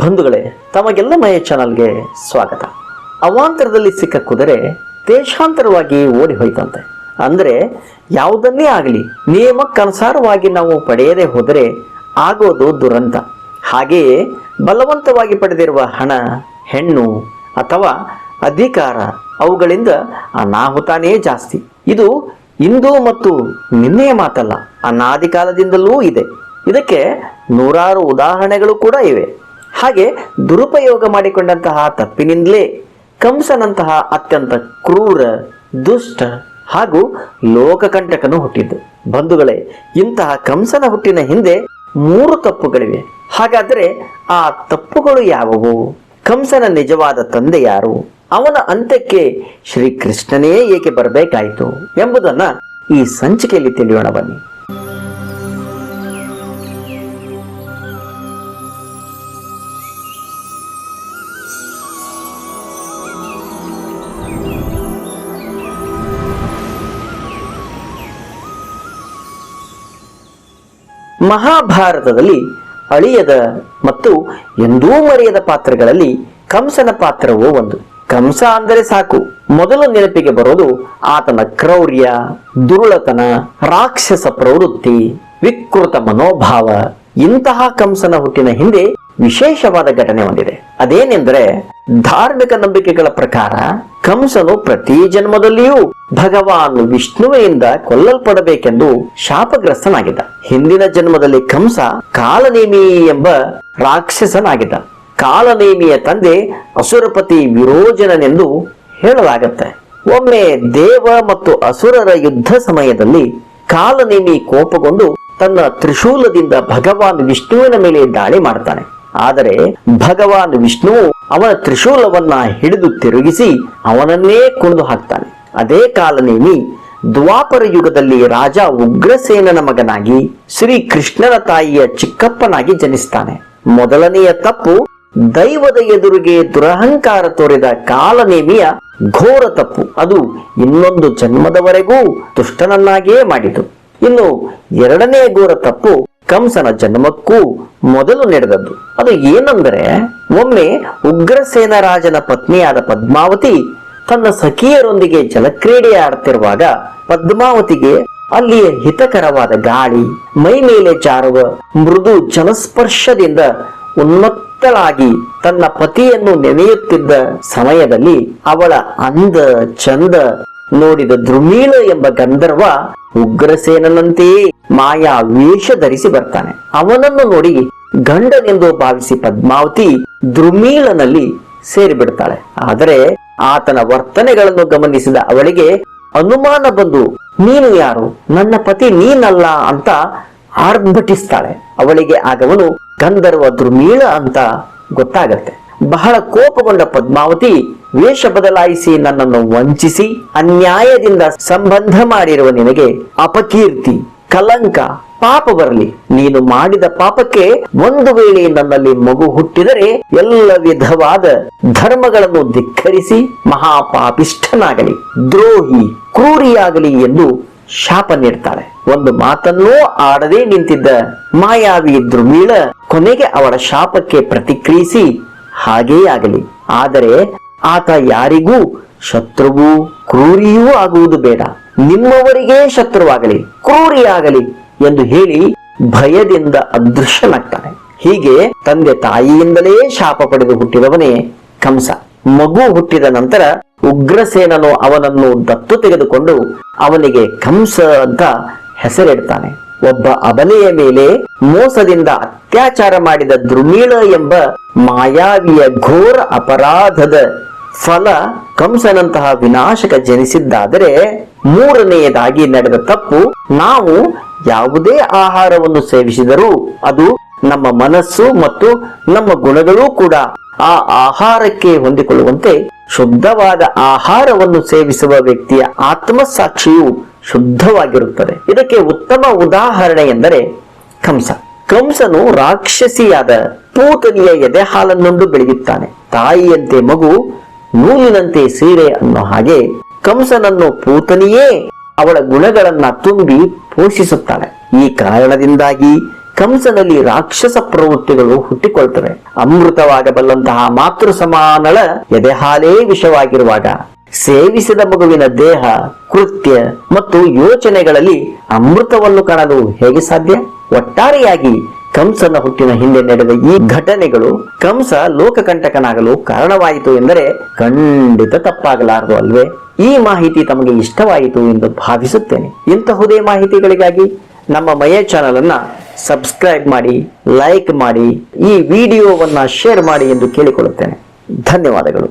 ಬಂಧುಗಳೇ, ತಮಗೆಲ್ಲ ಮಯ ಚಾನಲ್ಗೆ ಸ್ವಾಗತ. ಅವಾಂತರದಲ್ಲಿ ಸಿಕ್ಕ ಕುದುರೆ ದೇಶಾಂತರವಾಗಿ ಓಡಿ ಹೋಯ್ತಂತೆ ಅಂದರೆ ಯಾವುದನ್ನೇ ಆಗಲಿ, ನಿಯಮಕ್ಕನುಸಾರವಾಗಿ ನಾವು ಪಡೆಯದೇ ಹೋದರೆ ಆಗೋದು ದುರಂತ. ಹಾಗೆಯೇ ಬಲವಂತವಾಗಿ ಪಡೆದಿರುವ ಹಣ, ಹೆಣ್ಣು ಅಥವಾ ಅಧಿಕಾರ ಅವುಗಳಿಂದ ಅನಾಹುತಾನೇ ಜಾಸ್ತಿ. ಇದು ಇಂದು ಮತ್ತು ನಿನ್ನೆಯ ಮಾತಲ್ಲ ಅನಾದಿ ಕಾಲದಿಂದಲೂ ಇದೆ. ಇದಕ್ಕೆ ನೂರಾರು ಉದಾಹರಣೆಗಳು ಕೂಡ ಇವೆ. ಹಾಗೆ ದುರುಪಯೋಗ ಮಾಡಿಕೊಂಡಂತಹ ತಪ್ಪಿನಿಂದಲೇ ಕಂಸನಂತಹ ಅತ್ಯಂತ ಕ್ರೂರ, ದುಷ್ಟ ಹಾಗೂ ಲೋಕಕಂಟಕನು ಹುಟ್ಟಿದ್ದು. ಬಂಧುಗಳೇ, ಇಂತಹ ಕಂಸನ ಹುಟ್ಟಿನ ಹಿಂದೆ ಮೂರು ತಪ್ಪುಗಳಿವೆ. ಹಾಗಾದರೆ ಆ ತಪ್ಪುಗಳು ಯಾವುವು? ಕಂಸನ ನಿಜವಾದ ತಂದೆ ಯಾರು? ಅವನ ಅಂತ್ಯಕ್ಕೆ ಶ್ರೀಕೃಷ್ಣನೇ ಏಕೆ ಬರಬೇಕಾಯಿತು ಎಂಬುದನ್ನ ಈ ಸಂಚಿಕೆಯಲ್ಲಿ ತಿಳಿಯೋಣ ಬನ್ನಿ. ಮಹಾಭಾರತದಲ್ಲಿ ಅಳಿಯದ ಮತ್ತು ಎಂದೂ ಮರೆಯದ ಪಾತ್ರಗಳಲ್ಲಿ ಕಂಸನ ಪಾತ್ರವೂ ಒಂದು. ಕಂಸ ಅಂದರೆ ಸಾಕು. ಮೊದಲು ನೆನಪಿಗೆ ಬರೋದು ಆತನ ಕ್ರೌರ್ಯ, ದುರುಳತನ, ರಾಕ್ಷಸ ಪ್ರವೃತ್ತಿ, ವಿಕೃತ ಮನೋಭಾವ. ಇಂತಹ ಕಂಸನ ಹುಟ್ಟಿನ ಹಿಂದೆ ವಿಶೇಷವಾದ ಘಟನೆ ಹೊಂದಿದೆ ಅದೇನೆಂದರೆ ಧಾರ್ಮಿಕ ನಂಬಿಕೆಗಳ ಪ್ರಕಾರ ಕಂಸನು ಪ್ರತಿ ಜನ್ಮದಲ್ಲಿಯೂ ಭಗವಾನ್ ವಿಷ್ಣುವೆಯಿಂದ ಕೊಲ್ಲಲ್ಪಡಬೇಕೆಂದು ಶಾಪಗ್ರಸ್ತನಾಗಿದ್ದ. ಹಿಂದಿನ ಜನ್ಮದಲ್ಲಿ ಕಂಸ ಕಾಲನೇಮಿ ಎಂಬ ರಾಕ್ಷಸನಾಗಿದ್ದ. ಕಾಲನೇಮಿಯ ತಂದೆ ಅಸುರಪತಿ ವಿರೋಜನನೆಂದು ಹೇಳಲಾಗತ್ತೆ. ಒಮ್ಮೆ ದೇವ ಮತ್ತು ಅಸುರರ ಯುದ್ಧ ಸಮಯದಲ್ಲಿ ಕಾಲನೇಮಿ ಕೋಪಗೊಂಡು ತನ್ನ ತ್ರಿಶೂಲದಿಂದ ಭಗವಾನ್ ವಿಷ್ಣುವಿನ ಮೇಲೆ ದಾಳಿ ಮಾಡ್ತಾನೆ. ಆದರೆ ಭಗವಾನ್ ವಿಷ್ಣುವು ಅವನ ತ್ರಿಶೂಲವನ್ನ ಹಿಡಿದು ತಿರುಗಿಸಿ ಅವನನ್ನೇ ಕುಣಿದು ಹಾಕ್ತಾನೆ. ಅದೇ ಕಾಲನೇಮಿ ದ್ವಾಪರ ಯುಗದಲ್ಲಿ ರಾಜ ಉಗ್ರಸೇನನ ಮಗನಾಗಿ ಶ್ರೀ ಕೃಷ್ಣನ ತಾಯಿಯ ಚಿಕ್ಕಪ್ಪನಾಗಿ ಜನಿಸ್ತಾನೆ. ಮೊದಲನೆಯ ತಪ್ಪು, ದೈವದ ಎದುರಿಗೆ ದುರಹಂಕಾರ ತೋರಿದ ಕಾಲನೇಮಿಯ ಘೋರ ತಪ್ಪು. ಅದು ಇನ್ನೊಂದು ಜನ್ಮದವರೆಗೂ ದುಷ್ಟನನ್ನಾಗಿಯೇ ಮಾಡಿತು. ಇನ್ನು ಎರಡನೇ ಘೋರ ತಪ್ಪು, ಕಂಸನ ಜನ್ಮಕ್ಕೂ ಮೊದಲು ನಡೆದದ್ದು. ಅದು ಏನೆಂದರೆ, ಒಮ್ಮೆ ಉಗ್ರಸೇನ ರಾಜನ ಪತ್ನಿಯಾದ ಪದ್ಮಾವತಿ ತನ್ನ ಸಖಿಯರೊಂದಿಗೆ ಜಲಕ್ರೀಡೆ ಆಡುತ್ತಿರುವಾಗ ಪದ್ಮಾವತಿಗೆ ಅಲ್ಲಿಯ ಹಿತಕರವಾದ ಗಾಳಿ, ಮೈ ಮೇಲೆ ಜಾರುವ ಮೃದು ಜಲಸ್ಪರ್ಶದಿಂದ ಉನ್ಮತ್ತಳಾಗಿ ತನ್ನ ಪತಿಯನ್ನು ನೆನೆಯುತ್ತಿದ್ದ ಸಮಯದಲ್ಲಿ ಅವಳ ಅಂದ ಚಂದ ನೋಡಿದ ದ್ರುಮೀಳ ಎಂಬ ಗಂಧರ್ವ ಉಗ್ರಸೇನನಂತೆಯೇ ಮಾಯಾ ವೇಷ ಧರಿಸಿ ಬರ್ತಾನೆ. ಅವನನ್ನು ನೋಡಿ ಗಂಡನೆಂದು ಭಾವಿಸಿ ಪದ್ಮಾವತಿ ದ್ರುಮೀಳನಲ್ಲಿ ಸೇರಿಬಿಡ್ತಾಳೆ. ಆದರೆ ಆತನ ವರ್ತನೆಗಳನ್ನು ಗಮನಿಸಿದ ಅವಳಿಗೆ ಅನುಮಾನ ಬಂದು, ನೀನು ಯಾರು? ನನ್ನ ಪತಿ ನೀನಲ್ಲ ಅಂತ ಆರ್ಭಟಿಸ್ತಾಳೆ. ಅವಳಿಗೆ ಆಗವನು ಗಂಧರ್ವ ದುರ್ಮೀಳ ಅಂತ ಗೊತ್ತಾಗತ್ತೆ. ಬಹಳ ಕೋಪಗೊಂಡ ಪದ್ಮಾವತಿ, ವೇಷ ಬದಲಾಯಿಸಿ ನನ್ನನ್ನು ವಂಚಿಸಿ, ಅನ್ಯಾಯದಿಂದ ಸಂಬಂಧ ಮಾಡಿರುವ ನಿನಗೆ ಅಪಕೀರ್ತಿ, ಕಲಂಕ ಪಾಪ ಬರಲಿ. ನೀನು ಮಾಡಿದ ಪಾಪಕ್ಕೆ ಒಂದು ವೇಳೆ ನನ್ನಲ್ಲಿ ಮಗು ಹುಟ್ಟಿದರೆ ಎಲ್ಲ ವಿಧವಾದ ಧರ್ಮಗಳನ್ನು ಧಿಕ್ಕರಿಸಿ ಮಹಾಪಾಪಿಷ್ಠನಾಗಲಿ. ದ್ರೋಹಿ, ಕ್ರೂರಿಯಾಗಲಿ ಎಂದು ಶಾಪ ನೀಡ್ತಾಳೆ. ಒಂದು ಮಾತನ್ನೂ ಆಡದೆ ನಿಂತಿದ್ದ ಮಾಯಾವಿ ಧ್ರುವೀಳ ಕೊನೆಗೆ ಅವಳ ಶಾಪಕ್ಕೆ ಪ್ರತಿಕ್ರಿಯಿಸಿ ಹಾಗೇ ಆಗಲಿ. ಆದರೆ ಆತ ಯಾರಿಗೂ ಶತ್ರುವು, ಕ್ರೂರಿಯೂ ಆಗುವುದು ಬೇಡ. ನಿಮ್ಮವರಿಗೇ ಶತ್ರುವಾಗಲಿ, ಕ್ರೂರಿಯಾಗಲಿ. ಎಂದು ಹೇಳಿ ಭಯದಿಂದ ಅದೃಶ್ಯನಾಗ್ತಾನೆ ಹೀಗೆ ತಂದೆ ತಾಯಿಯಿಂದಲೇ ಶಾಪ ಪಡೆದು ಹುಟ್ಟಿದವನೇ ಕಂಸ. ಮಗು ಹುಟ್ಟಿದ ನಂತರ ಉಗ್ರಸೇನನು ಅವನನ್ನು ದತ್ತು ತೆಗೆದುಕೊಂಡು ಅವನಿಗೆ ಕಂಸ ಅಂತ ಹೆಸರಿಡ್ತಾನೆ. ಒಬ್ಬ ಅಬಲೆಯ ಮೇಲೆ ಮೋಸದಿಂದ ಅತ್ಯಾಚಾರ ಮಾಡಿದ ದ್ರುಮೀಳ ಎಂಬ ಮಾಯಾವಿಯ ಘೋರ ಅಪರಾಧದ ಫಲ ಕಂಸನಂತಹ ವಿನಾಶಕ ಜನಿಸಿದ್ದಾದರೆ ಮೂರನೆಯದಾಗಿ ನಡೆದ ತಪ್ಪು ನಾವು ಯಾವುದೇ ಆಹಾರವನ್ನು ಸೇವಿಸಿದರೂ ಅದು ನಮ್ಮ ಮನಸ್ಸು ಮತ್ತು ನಮ್ಮ ಗುಣಗಳೂ ಕೂಡ ಆ ಆಹಾರಕ್ಕೆ ಹೊಂದಿಕೊಳ್ಳುವಂತೆ ಶುದ್ಧವಾದ ಆಹಾರವನ್ನು ಸೇವಿಸುವ ವ್ಯಕ್ತಿಯ ಆತ್ಮಸಾಕ್ಷಿಯು ಶುದ್ಧವಾಗಿರುತ್ತದೆ. ಇದಕ್ಕೆ ಉತ್ತಮ ಉದಾಹರಣೆ ಎಂದರೆ ಕಂಸ. ಕಂಸನು ರಾಕ್ಷಸಿಯಾದ ಪೂತನಿಯ ಎದೆ ಹಾಲನ್ನುಂಡು ಬೆಳೆಯುತ್ತಾನೆ. ತಾಯಿಯಂತೆ ಮಗು ನೂಲಿನಂತೆ ಸೀರೆ ಅನ್ನೋ ಹಾಗೆ ಕಂಸನನ್ನು ಪೂತನಿಯೇ ಅವಳ ಗುಣಗಳನ್ನ ತುಂಬಿ ಪೋಷಿಸುತ್ತಾಳೆ. ಈ ಕಾರಣದಿಂದಾಗಿ ಕಂಸನಲ್ಲಿ ರಾಕ್ಷಸ ಪ್ರವೃತ್ತಿಗಳು ಹುಟ್ಟಿಕೊಳ್ತವೆ. ಅಮೃತವಾಗಬಲ್ಲಂತಹ ಮಾತೃ ಸಮಾನಳ ಎದೆಹಾಲೇ ವಿಷವಾಗಿರುವಾಗ ಸೇವಿಸಿದ ಮಗುವಿನ ದೇಹ, ಕೃತ್ಯ ಮತ್ತು ಯೋಚನೆಗಳಲ್ಲಿ ಅಮೃತವನ್ನು ಕಾಣಲು ಹೇಗೆ ಸಾಧ್ಯ? ಒಟ್ಟಾರೆಯಾಗಿ ಕಂಸನ ಹುಟ್ಟಿನ ಹಿಂದೆ ನಡೆದ ಈ ಘಟನೆಗಳು ಕಂಸ ಲೋಕಕಂಟಕನಾಗಲು ಕಾರಣವಾಯಿತು ಎಂದರೆ ಖಂಡಿತ ತಪ್ಪಾಗಲಾರದು ಅಲ್ವೇ? ಈ ಮಾಹಿತಿ ತಮಗೆ ಇಷ್ಟವಾಯಿತು ಎಂದು ಭಾವಿಸುತ್ತೇನೆ. ಇಂತಹುದೇ ಮಾಹಿತಿಗಳಿಗಾಗಿ ನಮ್ಮ ಮಯ ಚಾನಲ್ ಅನ್ನ ಸಬ್ಸ್ಕ್ರೈಬ್ ಮಾಡಿ ಲೈಕ್ ಮಾಡಿ, ಈ ವಿಡಿಯೋವನ್ನ ಶೇರ್ ಮಾಡಿ ಎಂದು ಕೇಳಿಕೊಳ್ಳುತ್ತೇನೆ. ಧನ್ಯವಾದಗಳು.